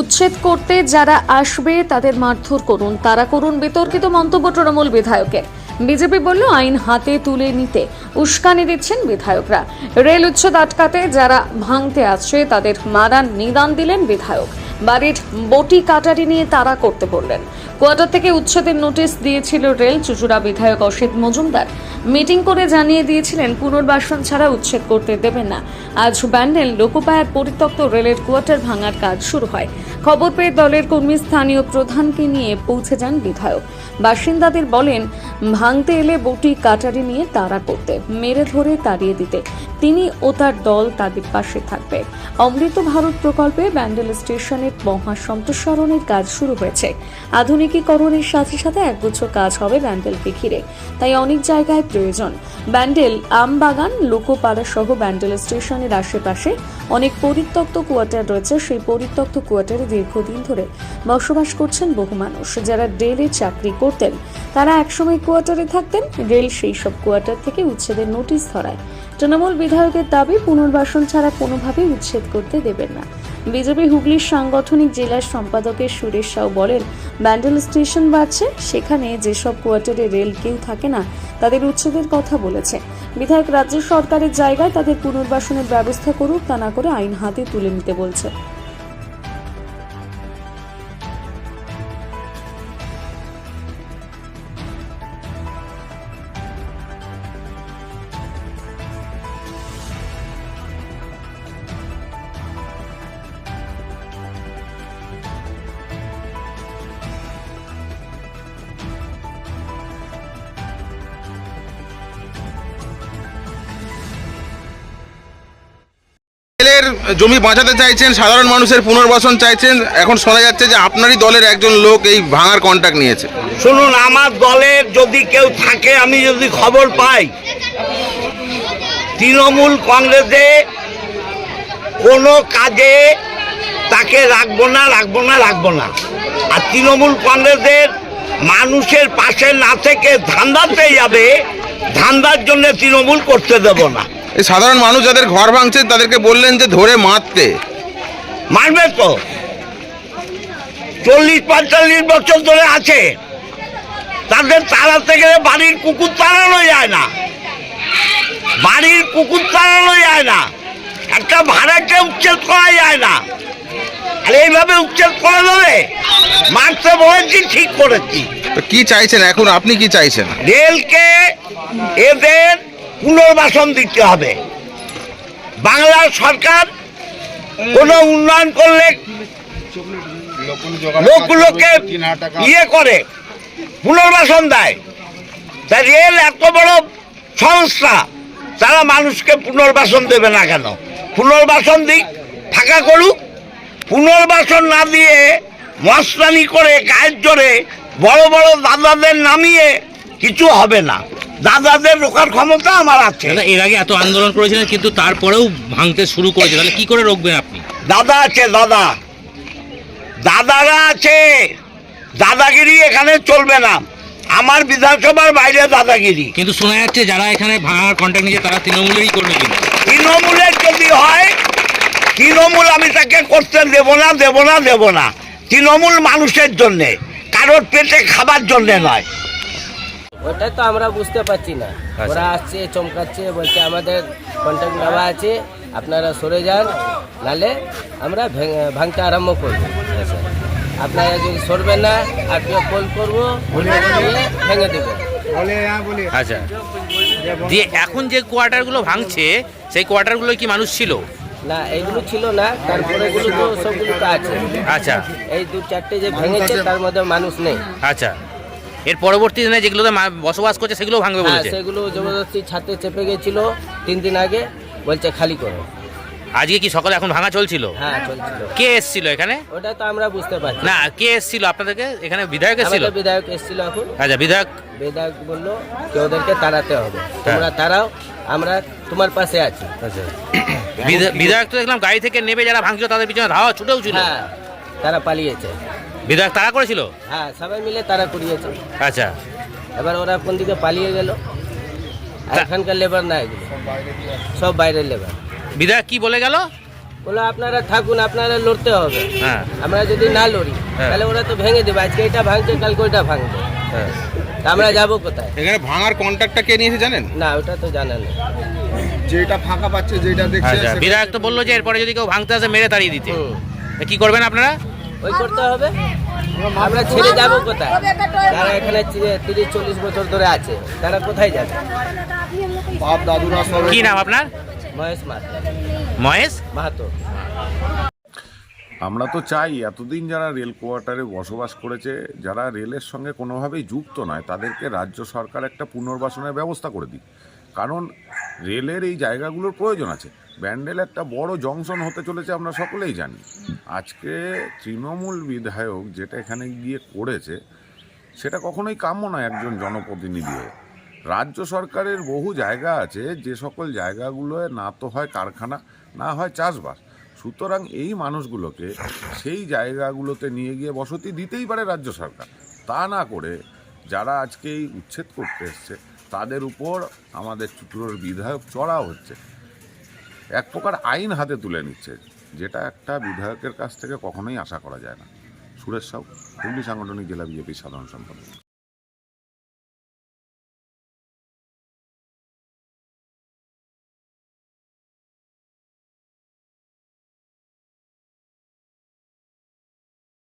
উচ্ছেদ করতে যারা আসবে তাদের মারধর করুন, তারা করুন বিতর্কিত মন্তব্য তৃণমূল বিধায়কের। বিজেপি বলল, আইন হাতে তুলে নিতে। উস্কানি দিচ্ছেন বিধায়করা। রেল উচ্ছেদ আটকাতে যারা ভাঙতে আসছে, তাদের মারার নিদান দিলেন বিধায়ক। বাড়ির বটি কাটারি নিয়ে তারা করতে বললেন। কোয়ার্টার থেকে উচ্ছেদের নোটিশ দিয়েছিল রেল চুচুড়া বিধায়ক অসিত মজুমদার। মিটিং করে জানিয়ে দিয়েছিলেন, পুনর্বাসন ছাড়া উচ্ছেদ করতে দেবেন না। আজ ব্যান্ডেল লোকোপায়ার পরিত্যক্ত রেলের কোয়ার্টার ভাঙার কাজ শুরু হয়। খবর পেয়ে দলের কর্মী স্থানীয় প্রধানকে নিয়ে পৌঁছে যান বিধায়ক। বাসিন্দাদের বলেন, ভাঙতে এলে বটি কাটারি নিয়ে তারা করতে, মেরে ধরে তাড়িয়ে দিতে। তিনি ও তার দল তাদের পাশে থাকবে। অমৃত ভারত প্রকল্পে ব্যান্ডেল স্টেশনের মহা সম্প্রসারণের কাজ শুরু হয়েছে। আধুনিকীকরণের সাথে সাথে একগুচ্ছ কাজ হবে ব্যান্ডেলকে ঘিরে। তাই অনেক জায়গায় প্রয়োজন। ব্যান্ডেল, আমবাগান, লোকোপাড়া সহ ব্যান্ডেল স্টেশনের আশেপাশে অনেক পরিত্যক্ত কোয়ার্টার রয়েছে। সেই পরিত্যক্ত কোয়ার্টারে দীর্ঘদিন ধরে বসবাস করছেন বহু মানুষ। যারা রেলে চাকরি করতেন, তারা একসময় কোয়ার্টারে থাকতেন। রেল সেই সব কোয়ার্টার থেকে উচ্ছেদের নোটিশ ধরায়। তৃণমূল বিধায়কের দাবি, পুনর্বাসন ছাড়া কোনোভাবেই উচ্ছেদ করতে দেবেন না। বিজেপি হুগলির সাংগঠনিক জেলার সম্পাদকের সুরেশ সাউ বলেন, ব্যান্ডেল স্টেশন বাড়ছে, সেখানে যেসব কোয়ার্টারে রেল কেউ থাকে না, তাদের উচ্ছেদের কথা বলেছে। বিধায়ক রাজ্য সরকারের জায়গায় তাদের পুনর্বাসনের ব্যবস্থা করুক, তা না করে আইন হাতে তুলে নিতে বলছে। রেলের জমি বাঁচাতে চাইছেন, সাধারণ মানুষের পুনর্বাসন চাইছেন, এখন শোনা যাচ্ছে যে আপনারই দলের একজন লোক এই ভাঙার কন্ট্যাক্ট নিয়েছে। শুনুন, আমার দলের যদি কেউ থাকে, আমি যদি খবর পাই, তৃণমূল কংগ্রেসে কোনো কাজে তাকে রাখব না রাখব না রাখব না। আর তৃণমূল কংগ্রেসের মানুষের পাশে না থেকে ধান্দাতে যাবে, ধান্দার জন্য তৃণমূল করতে দেব না। এই সাধারণ মানুষ যাদের ঘর ভাঙছে তাদেরকে বললেন যে ধরে মারতে। মারবে তো। চল্লিশ পঁয়তাল্লিশ বছর ধরে আছে। তাদের তাড়াতে গেলে বাড়ির কুকুর তাড়ানো যায় না। বাড়ির কুকুর তাড়ানো যায় না। একটা ভাড়াকে উচ্ছেদ করা যায় না। আর এইভাবে উচ্ছেদ করা যাবে মারতে বলেছি ঠিক করেছি। তো কি চাইছেন এখন? আপনি কি চাইছেন? রেলকে এদের পুনর্বাসন দিতে হবে। বাংলার সরকার কোনো উন্নয়ন করলে লোকগুলোকে ইয়ে করে, পুনর্বাসন দেয়। তা রেল এত বড় সংস্থা তারা মানুষকে পুনর্বাসন দেবে না কেন? পুনর্বাসন দিক, ফাঁকা করুক। পুনর্বাসন না দিয়ে মস্তানি করে গায়ের জোরে বড় বড় দাদাদের নামিয়ে কিছু হবে না। দাদাদের রোকার ক্ষমতা আমার আছে। দাদা এর আগে এত আন্দোলন করেছিলেন কিন্তু তারপরেও ভাঙতে শুরু করেছে। তাহলে কি করে রোকবেন আপনি? দাদা আছে দাদা। দাদারা আছে। দাদাগিরি এখানে চলবে না। আমার বিধানসভার বাইরে দাদাগিরি। কিন্তু শোনা যাচ্ছে যারা এখানে ভাঙার কন্ট্যাক্ট নিয়েছে তারা তৃণমূলেরই করবে কিন্তু। তৃণমূলের যদি হয় তৃণমূল আমি তাকে করতে দেব না দেব না দেব না। তৃণমূল মানুষের জন্যে কারোর পেটে খাবার জন্যে নয়। ওটাই তো আমরা বুঝতে পারছি না। ওরা আসছে চমকাচ্ছে বলছে আমাদের কন্ট্যাক্ট নেওয়া আছে আপনারা সরে যান নালে আমরা ভেঙে- ভাঙতে আরম্ভ করব। আপনারা যদি সরবেন না আরটিও কল করব ভেঙে দেবেন আচ্ছা। দিয়ে এখন যে কোয়ার্টারগুলো ভাঙছে সেই কোয়ার্টারগুলো কি মানুষ ছিল? না এইগুলো ছিল না তারপরে এগুলো তো সবগুলো তো আছে। আচ্ছা। এই দু চারটে যে ভেঙেছে তার মধ্যে মানুষ নেই। আচ্ছা। এর পরবর্তী দিনে যেগুলোতে বসবাস করছে সেগুলো ভাঙবে হ্যাঁ বলেছে? সেগুলো জবরদস্তি ছাতে চেপে গেছিল তিন দিন আগে বলছে খালি করো। আজকে কি সকালে এখন ভাঙা চলছিল? হ্যাঁ চলছিল। কে এসছিল এখানে? ওটা তো আমরা বুঝতে পারছি না কে এসছিল? আপনাদেরকে? এখানে বিধায়ক এসছিল? বিধায়ক এসেছিল এখন। আচ্ছা বিধায়ক? বিধায়ক বলল যে ওদেরকে তাড়াতে হবে। তোমরা তারাও আমরা তোমার পাশে আছি। আচ্ছা। বিধায়ক তো দেখলাম গাড়ি থেকে নেবে যারা ভাঙছিল তাদের পিছনে ধাওয়া ছুটেও ছিল। হ্যাঁ তারা পালিয়েছে। বিধায়ক তারা করেছিল? হ্যাঁ সবাই মিলে তারা করিয়েছে। আচ্ছা। এবার ওরা কোন দিকে পালিয়ে গেল? আর এখানকার লেবার না এগুলো। সব বাইরের লেবার বিধায়ক কি বলে গেল? বলে আপনারা থাকুন আপনারা লড়তে হবে। হ্যাঁ। আমরা যদি না লড়ি হ্যাঁ। তাহলে ওরা তো ভেঙে দেবে। আজকে এটা ভাঙছে কালকে ওইটা ভাঙবে। হ্যাঁ। আমরা যাব কোথায়? এখানে ভাঙার কন্ট্রাক্টটা কে নিয়েছে জানেন? না ওটা তো জানা নেই। যেটা ফাঁকা পাচ্ছে যেটা দেখছে আচ্ছা বিধায়ক তো বলল যে এরপরে যদি কেউ ভাঙতে আসে মেরে তাড়িয়ে দিতে। কি করবেন আপনারা? ওই করতে হবে? আমরা ছেড়ে যাব কোথায়? যারা এখানে তিরিশ চল্লিশ বছর ধরে আছে। তারা কোথায় যাবে? বাপ দাদুরা সব কি নাম আপনার? মহেশ মাত মহেশ? মাহাতো। আমরা তো চাই এতদিন যারা রেল কোয়ার্টারে বসবাস করেছে যারা রেলের সঙ্গে কোনোভাবেই যুক্ত নয় তাদেরকে রাজ্য সরকার একটা পুনর্বাসনের ব্যবস্থা করে দিক। কারণ রেলের এই জায়গাগুলোর প্রয়োজন আছে। ব্যান্ডেল একটা বড় জংশন হতে চলেছে, আমরা সকলেই জানি। আজকে তৃণমূল বিধায়ক যেটা এখানে গিয়ে করেছে, সেটা কখনোই কাম্য নয় একজন জনপ্রতিনিধি হয়ে। রাজ্য সরকারের বহু জায়গা আছে, যে সকল জায়গাগুলোয় না তো হয় কারখানা, না হয় চাষবাস। সুতরাং এই মানুষগুলোকে সেই জায়গাগুলোতে নিয়ে গিয়ে বসতি দিতেই পারে রাজ্য সরকার। তা না করে যারা আজকে এই উচ্ছেদ করতে এসছে, তাদের উপর আমাদের চুটুরোর বিধায়ক চড়া হচ্ছে। এক প্রকার আইন হাতে তুলে নিচ্ছে, যেটা একটা বিধায়কের কাছ থেকে কখনোই আশা করা যায় না। সুরেশ সাউ হুগলি সাংগঠনিক জেলা বিজেপির সাধারণ সম্পাদক।